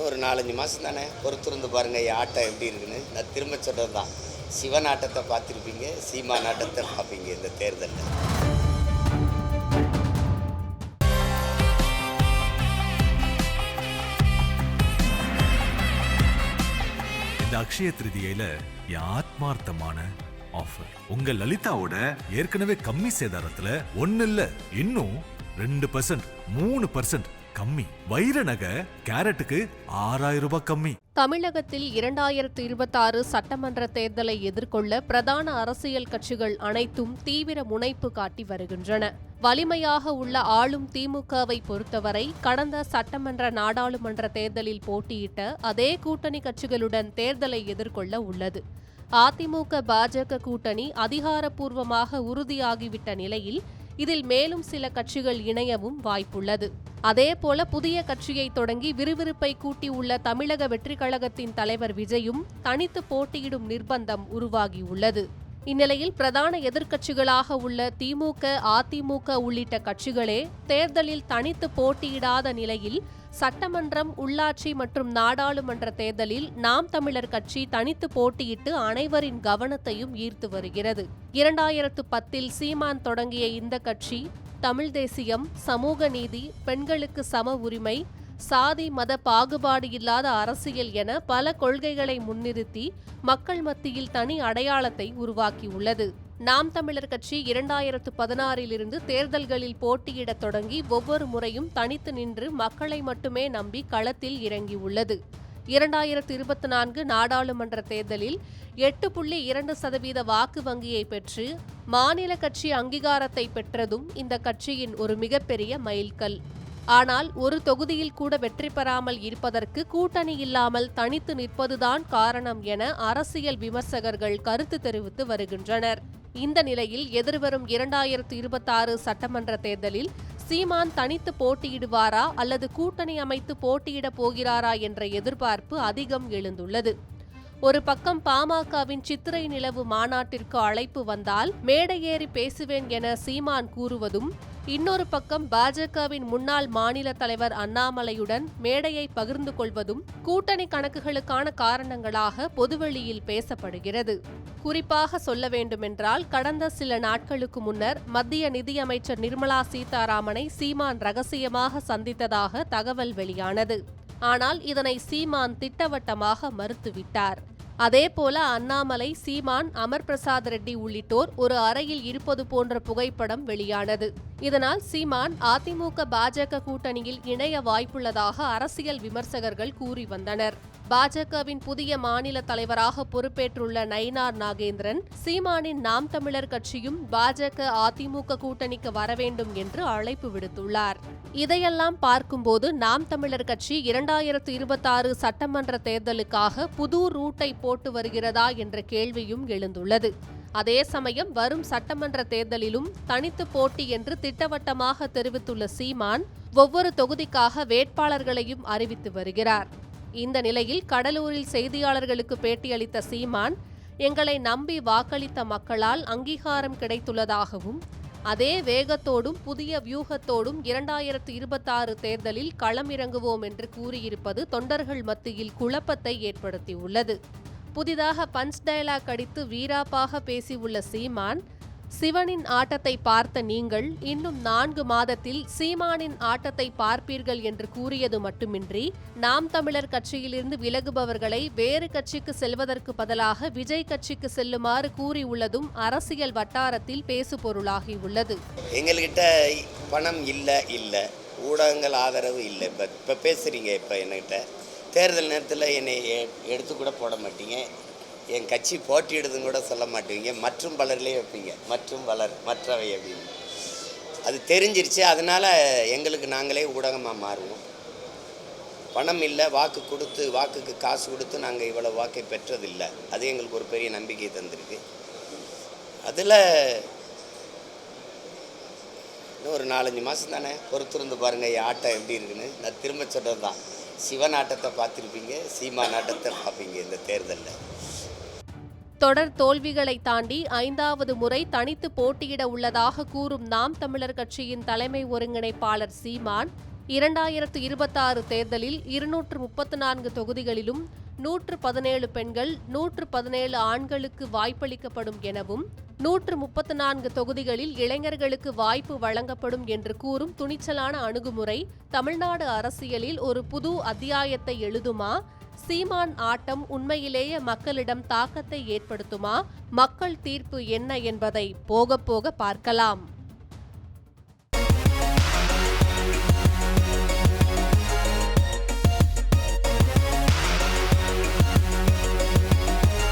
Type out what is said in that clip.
இன்னும் ஒரு நாலஞ்சு மாதம் தானே பொறுத்திருந்து பாருங்கள் என் ஆட்டம் எப்படி இருக்குன்னு. நான் திரும்ப சொல்கிறது தான் சிவன் ஆட்டத்தை பார்த்துருப்பீங்க சீமா நாட்டத்தை பார்ப்பீங்க இந்த தேர்தலில். இந்த அக்ஷய திருதியில என் ஆத்மார்த்தமான ஆஃபர் உங்க லலிதாவோட ஏற்கனவே கம்மி சேதாரத்துல ஒன்னு இல்ல இன்னும் ரெண்டு பர்சன்ட் மூணு பர்சன்ட் கம்மி. வைர நகை கேரட்டுக்கு ஆறாயிரம் ரூபாய் கம்மி. தமிழகத்தில் இரண்டாயிரத்து இருபத்தாறு சட்டமன்ற தேர்தலை எதிர்கொள்ள பிரதான அரசியல் கட்சிகள் அனைத்தும் தீவிர முனைப்பு காட்டி வருகின்றன. வலிமையாக உள்ள ஆளும் திமுகவை பொறுத்தவரை கடந்த சட்டமன்ற நாடாளுமன்ற தேர்தலில் போட்டியிட்ட அதே கூட்டணி கட்சிகளுடன் தேர்தலை எதிர்கொள்ள உள்ளது. அதிமுக பாஜக கூட்டணி அதிகாரப்பூர்வமாக உறுதியாகிவிட்ட நிலையில் இதில் மேலும் சில கட்சிகள் இணையவும் வாய்ப்புள்ளது. அதேபோல புதிய கட்சியை தொடங்கி விறுவிறுப்பை கூட்டியுள்ள தமிழக வெற்றிக் கழகத்தின் தலைவர் விஜயும் தனித்து போட்டியிடும் நிர்பந்தம் உருவாகியுள்ளது. இந்நிலையில் பிரதான எதிர்க்கட்சிகளாக உள்ள திமுக அதிமுக உள்ளிட்ட கட்சிகளே தேர்தலில் தனித்து போட்டியிடாத நிலையில் சட்டமன்றம் உள்ளாட்சி மற்றும் நாடாளுமன்ற தேர்தலில் நாம் தமிழர் கட்சி தனித்து போட்டியிட்டு அனைவரின் கவனத்தையும் ஈர்த்து வருகிறது. இரண்டாயிரத்து பத்தில் சீமான் தொடங்கிய இந்த கட்சி தமிழ் தேசியம் சமூக நீதி பெண்களுக்கு சம உரிமை சாதி மத பாகுபாடு இல்லாத அரசியல் என பல கொள்கைகளை முன்னிறுத்தி மக்கள் மத்தியில் தனி அடையாளத்தை உருவாக்கியுள்ளது. நாம் தமிழர் கட்சி இரண்டாயிரத்து பதினாறிலிருந்து தேர்தல்களில் போட்டியிடத் தொடங்கி ஒவ்வொரு முறையும் தனித்து நின்று மக்களை மட்டுமே நம்பி களத்தில் இறங்கியுள்ளது. இரண்டாயிரத்து இருபத்தி நான்கு நாடாளுமன்ற தேர்தலில் எட்டு புள்ளி இரண்டு சதவீத வாக்கு வங்கியை பெற்று மாநில கட்சி அங்கீகாரத்தை பெற்றதும் இந்த கட்சியின் ஒரு மிகப்பெரிய மைல்கல். ஆனால் ஒரு தொகுதியில் கூட வெற்றி பெறாமல் இருப்பதற்கு கூட்டணி இல்லாமல் தனித்து நிற்பதுதான் காரணம் என அரசியல் விமர்சகர்கள் கருத்து தெரிவித்து வருகின்றனர். இந்த நிலையில் எதிர்வரும் இரண்டாயிரத்து இருபத்தாறு சட்டமன்ற தேர்தலில் சீமான் தனித்து போட்டியிடுவாரா அல்லது கூட்டணி அமைத்து போட்டியிடப் போகிறாரா என்ற எதிர்பார்ப்பு அதிகம் எழுந்துள்ளது. ஒரு பக்கம் பாமகவின் சித்திரை நிலவு மாநாட்டிற்கு அழைப்பு வந்தால் மேடையேறி பேசுவேன் என சீமான் கூறுவதும் இன்னொரு பக்கம் பாஜகவின் முன்னாள் மாநில தலைவர் அண்ணாமலையுடன் மேடையை பகிர்ந்து கொள்வதும் கூட்டணி கணக்குகளுக்கான காரணங்களாக பொதுவெளியில் பேசப்படுகிறது. குறிப்பாக சொல்ல வேண்டுமென்றால் கடந்த சில நாட்களுக்கு முன்னர் மத்திய நிதியமைச்சர் நிர்மலா சீதாராமனை சீமான் ரகசியமாக சந்தித்ததாக தகவல் வெளியானது. ஆனால் இதனை சீமான் திட்டவட்டமாக மறுத்துவிட்டார். அதேபோல அண்ணாமலை சீமான் அமர் பிரசாத் ரெட்டி உள்ளிட்டோர் ஒரு அறையில் இருப்பது போன்ற புகைப்படம் வெளியானது. இதனால் சீமான் அதிமுக பாஜக கூட்டணியில் இணைய வாய்ப்புள்ளதாக அரசியல் விமர்சகர்கள் கூறி வந்தனர். பாஜகவின் புதிய மாநில தலைவராக பொறுப்பேற்றுள்ள நயினார் நாகேந்திரன் சீமானின் நாம் தமிழர் கட்சியும் பாஜக அதிமுக கூட்டணிக்கு வர வேண்டும் என்று அழைப்பு விடுத்துள்ளார். இதையெல்லாம் பார்க்கும்போது நாம் தமிழர் கட்சி இரண்டாயிரத்து இருபத்தாறு சட்டமன்ற தேர்தலுக்காக புது ரூட்டை போட்டு வருகிறதா என்ற கேள்வியும் எழுந்துள்ளது. அதே சமயம் வரும் சட்டமன்ற தேர்தலிலும் தனித்து போட்டி என்று திட்டவட்டமாக தெரிவித்துள்ள சீமான் ஒவ்வொரு தொகுதிக்காக வேட்பாளர்களையும் அறிவித்து வருகிறார். இந்த நிலையில் கடலூரில் செய்தியாளர்களுக்கு பேட்டியளித்த சீமான் எங்களை நம்பி வாக்களித்த மக்களால் அங்கீகாரம் கிடைத்துள்ளதாகவும் அதே வேகத்தோடும் புதிய வியூகத்தோடும் இரண்டாயிரத்து இருபத்தாறு தேர்தலில் களமிறங்குவோம் என்று கூறியிருப்பது தொண்டர்கள் மத்தியில் குழப்பத்தை ஏற்படுத்தியுள்ளது. புதிதாக பஞ்ச் டயலாக் அடித்து வீராப்பாக பேசியுள்ள சீமான் சிவனின் ஆட்டத்தை பார்த்த நீங்கள் இன்னும் நான்கு மாதத்தில் சீமானின் ஆட்டத்தை பார்ப்பீர்கள் என்று கூறியது மட்டுமின்றி நாம் தமிழர் கட்சியிலிருந்து விலகுபவர்களை வேறு கட்சிக்கு செல்வதற்கு பதிலாக விஜய் கட்சிக்கு செல்லுமாறு கூறியுள்ளதும் அரசியல் வட்டாரத்தில் பேசுபொருளாகியுள்ளது. எங்கள்கிட்ட பணம் இல்லை இல்லை. ஊடகங்கள் ஆதரவு இல்லை. இப்போ இப்போ பேசுகிறீங்க இப்போ என்கிட்ட தேர்தல் நேரத்தில் என்னை எடுத்து கூட போட மாட்டீங்க. என் கட்சி போட்டியிடுதுன்னு கூட சொல்ல மாட்டீங்க. மற்றும் பலர்லேயே வைப்பீங்க. மற்றும் பலர் மற்றவை அப்படின்னு. அது தெரிஞ்சிருச்சு. அதனால் எங்களுக்கு நாங்களே ஊடகமாக மாறுவோம். பணம் இல்லை வாக்கு கொடுத்து வாக்குக்கு காசு கொடுத்து நாங்கள் இவ்வளோ வாக்கை பெற்றதில்லை. அது எங்களுக்கு ஒரு பெரிய நம்பிக்கை தந்திருக்கு. அதில் இன்னும் ஒரு நாலஞ்சு மாதம் தானே பொறுத்திருந்து பாருங்கள் என் ஆட்டம் எப்படி இருக்குன்னு. நான் திரும்ப சொல்கிறது தான் சிவநாட்டத்தை பார்த்துருப்பீங்க சீமா நாட்டத்தை பார்ப்பீங்க இந்த தேர்தலில். தொடர் தோல்விகளை தாண்டி ஐந்தாவது முறை தனித்து போட்டியிட உள்ளதாக கூறும் நாம் தமிழர் கட்சியின் தலைமை ஒருங்கிணைப்பாளர் சீமான் இரண்டாயிரத்து இருபத்தாறு தேர்தலில் இருநூற்று முப்பத்து நான்கு தொகுதிகளிலும் நூற்று பதினேழு பெண்கள் நூற்று பதினேழு ஆண்களுக்கு வாய்ப்பளிக்கப்படும் எனவும் நூற்று முப்பத்து நான்கு தொகுதிகளில் இளைஞர்களுக்கு வாய்ப்பு வழங்கப்படும் என்று கூறும் துணிச்சலான அணுகுமுறை தமிழ்நாடு அரசியலில் ஒரு புது அத்தியாயத்தை எழுதுமா? சீமான் ஆட்டம் உண்மையிலேயே மக்களிடம் தாக்கத்தை ஏற்படுத்துமா? மக்கள் தீர்ப்பு என்ன என்பதை போக போக பார்க்கலாம்.